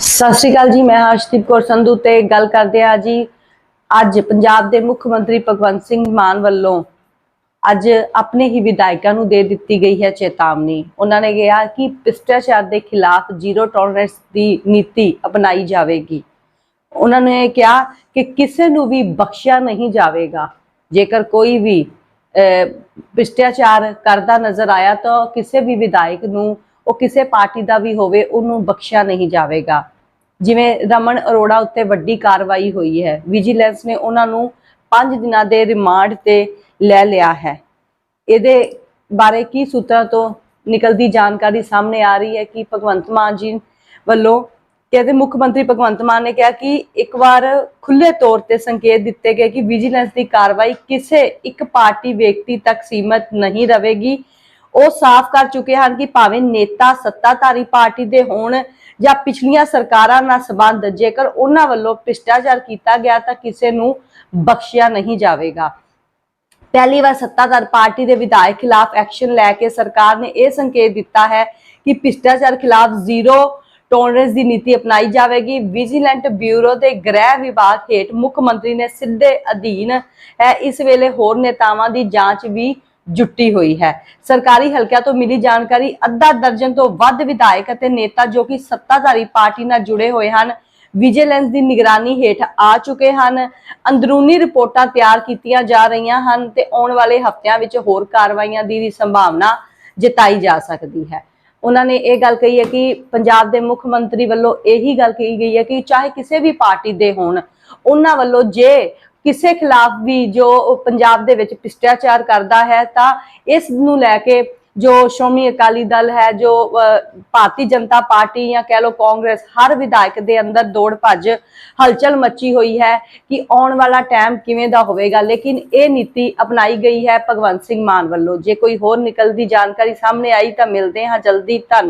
ਸਤਿ ਸ਼੍ਰੀ ਅਕਾਲ ਜੀ, ਮੈਂ ਹਰਸ਼ਦੀਪ ਕੌਰ ਸੰਧੂ ਤੇ ਗੱਲ ਕਰਦੇ ਆ ਜੀ। ਅੱਜ ਪੰਜਾਬ ਦੇ ਮੁੱਖ ਮੰਤਰੀ ਭਗਵੰਤ ਸਿੰਘ ਮਾਨ ਵੱਲੋਂ ਅੱਜ ਆਪਣੇ ਹੀ ਵਿਧਾਇਕਾਂ ਨੂੰ ਦੇ ਦਿੱਤੀ ਗਈ ਹੈ ਚੇਤਾਵਨੀ। ਉਹਨਾਂ ਨੇ ਕਿਹਾ ਕਿ ਭ੍ਰਿਸ਼ਟਾਚਾਰ ਦੇ ਖਿਲਾਫ ਜ਼ੀਰੋ ਟੋਲਰੈਂਸ ਦੀ ਨੀਤੀ ਅਪਣਾਈ ਜਾਵੇਗੀ। ਉਹਨਾਂ ਨੇ ਕਿਹਾ ਕਿ ਕਿਸੇ ਨੂੰ ਵੀ ਬਖਸ਼ਿਆ ਨਹੀਂ ਜਾਵੇਗਾ। ਜੇਕਰ ਕੋਈ ਵੀ ਭ੍ਰਿਸ਼ਟਾਚਾਰ ਕਰਦਾ ਨਜ਼ਰ ਆਇਆ ਤਾਂ ਕਿਸੇ ਵੀ ਵਿਧਾਇਕ ਨੂੰ ਉਹ ਕਿਸੇ ਪਾਰਟੀ ਦਾ ਵੀ ਹੋਵੇ, ਉਹਨੂੰ ਬਖਸ਼ਿਆ ਨਹੀਂ ਜਾਵੇਗਾ। ਜਿਵੇਂ ਰਮਨ ਅਰੋੜਾ ਉੱਤੇ ਵੱਡੀ ਕਾਰਵਾਈ ਹੋਈ ਹੈ, ਵਿਜੀਲੈਂਸ ਨੇ ਉਹਨਾਂ ਨੂੰ 5 ਦਿਨਾਂ ਦੇ ਰਿਮਾਂਡ ਤੇ ਲੈ ਲਿਆ ਹੈ। ਇਹਦੇ ਬਾਰੇ ਕੀ ਸੂਤਰਾਂ ਤੋਂ ਨਿਕਲਦੀ ਜਾਣਕਾਰੀ ਸਾਹਮਣੇ ਆ ਰਹੀ ਹੈ ਕਿ ਭਗਵੰਤ ਮਾਨ ਜੀ ਵੱਲੋਂ ਕਹਿੰਦੇ ਮੁੱਖ ਮੰਤਰੀ ਭਗਵੰਤ ਮਾਨ ਨੇ ਕਿਹਾ ਕਿ ਇੱਕ ਵਾਰ ਖੁੱਲੇ ਤੌਰ ਤੇ ਸੰਕੇਤ ਦਿੱਤੇ ਗਏ ਕਿ ਵਿਜੀਲੈਂਸ ਦੀ ਕਾਰਵਾਈ ਕਿਸੇ ਇੱਕ ਪਾਰਟੀ ਵਿਅਕਤੀ ਤੱਕ ਸੀਮਤ ਨਹੀਂ ਰਹੇਗੀ। ਉਹ ਸਾਫ਼ ਕਰ ਚੁੱਕੇ ਹਨ ਕਿ ਭਾਵੇਂ ਨੇਤਾ, ਸੱਤਾਧਾਰੀ ਪਾਰਟੀ ਦੇ ਹੋਣ ਜਾਂ ਪਿਛਲੀਆਂ ਸਰਕਾਰਾਂ ਨਾਲ ਸੰਬੰਧ, ਜੇਕਰ ਉਹਨਾਂ ਵੱਲੋਂ ਭ੍ਰਿਸ਼ਟਾਚਾਰ ਕੀਤਾ ਗਿਆ ਤਾਂ ਕਿਸੇ ਨੂੰ ਬਖਸ਼ਿਆ ਨਹੀਂ ਜਾਵੇਗਾ। ਪਹਿਲੀ ਵਾਰ ਸੱਤਾਧਾਰ ਪਾਰਟੀ ਦੇ ਵਿਧਾਇਕ ਖਿਲਾਫ ਐਕਸ਼ਨ ਲੈ ਕੇ ਸਰਕਾਰ ਨੇ ਇਹ ਸੰਕੇਤ ਦਿੱਤਾ ਹੈ ਕਿ ਭ੍ਰਿਸ਼ਟਾਚਾਰ ਖਿਲਾਫ ਜ਼ੀਰੋ ਟੋਲਰੈਂਸ ਦੀ ਨੀਤੀ ਅਪਣਾਈ ਜਾਵੇਗੀ। ਵਿਜੀਲੈਂਟ ਬਿਊਰੋ ਦੇ ਗ੍ਰਹਿ ਵਿਭਾਗ ਹੇਠ ਮੁੱਖ ਮੰਤਰੀ ਨੇ ਸਿੱਧੇ ਅਧੀਨ ਹੈ। ਇਸ ਵੇਲੇ ਹੋਰ ਨੇਤਾਵਾਂ ਦੀ ਜਾਂਚ ਵੀ ਜੁੱਟੀ ਹੋਈ ਹੈ। ਸਰਕਾਰੀ ਹਲਕਿਆਂ ਤੋਂ ਮਿਲੀ ਜਾਣਕਾਰੀ ਅੱਧਾ ਦਰਜਨ ਤੋਂ ਵੱਧ ਵਿਧਾਇਕ ਅਤੇ ਨੇਤਾ ਜੋ ਕਿ ਸੱਤਾਧਾਰੀ ਪਾਰਟੀ ਨਾਲ ਜੁੜੇ ਹੋਏ ਹਨ, ਵਿਜੀਲੈਂਸ ਦੀ ਨਿਗਰਾਨੀ ਹੇਠ ਆ ਚੁੱਕੇ ਹਨ। ਅੰਦਰੂਨੀ ਰਿਪੋਰਟਾਂ ਤਿਆਰ ਕੀਤੀਆਂ ਜਾ ਰਹੀਆਂ ਹਨ ਤੇ ਆਉਣ ਵਾਲੇ ਹਫ਼ਤਿਆਂ ਵਿੱਚ ਹੋਰ ਕਾਰਵਾਈਆਂ ਦੀ ਵੀ ਸੰਭਾਵਨਾ ਜਤਾਈ ਜਾ ਸਕਦੀ ਹੈ। ਉਹਨਾਂ ਨੇ ਇਹ ਗੱਲ ਕਹੀ ਹੈ ਕਿ ਪੰਜਾਬ ਦੇ ਮੁੱਖ ਮੰਤਰੀ ਵੱਲੋਂ ਇਹੀ ਗੱਲ ਕਹੀ ਗਈ ਹੈ ਕਿ ਚਾਹੇ ਕਿਸੇ ਵੀ ਪਾਰਟੀ ਦੇ ਹੋਣ, ਉਹਨਾਂ ਵੱਲੋਂ ਜੇ ਕਿਸੇ ਖਿਲਾਫ ਵੀ ਜੋ ਪੰਜਾਬ ਦੇ ਵਿੱਚ ਭ੍ਰਿਸ਼ਟਾਚਾਰ ਕਰਦਾ ਹੈ, ਤਾਂ ਇਸ ਨੂੰ ਲੈ ਕੇ ਜੋ ਸ਼੍ਰੋਮਣੀ ਅਕਾਲੀ ਦਲ ਹੈ, ਜੋ ਭਾਰਤੀ ਜਨਤਾ ਪਾਰਟੀ ਜਾਂ ਕਹਿ ਲਓ ਕਾਂਗਰਸ, ਹਰ ਵਿਧਾਇਕ ਦੇ ਅੰਦਰ ਦੌੜ ਭੱਜ ਹਲਚਲ ਮੱਚੀ ਹੋਈ ਹੈ ਕਿ ਆਉਣ ਵਾਲਾ ਟਾਈਮ ਕਿਵੇਂ ਦਾ ਹੋਵੇਗਾ। ਲੇਕਿਨ ਇਹ ਨੀਤੀ ਅਪਣਾਈ ਗਈ ਹੈ ਭਗਵੰਤ ਸਿੰਘ ਮਾਨ ਵੱਲੋਂ। ਜੇ ਕੋਈ ਹੋਰ ਨਿਕਲਦੀ ਜਾਣਕਾਰੀ ਸਾਹਮਣੇ ਆਈ ਤਾਂ ਮਿਲਦੇ ਹਾਂ। ਜਲਦੀ ਧੰਨ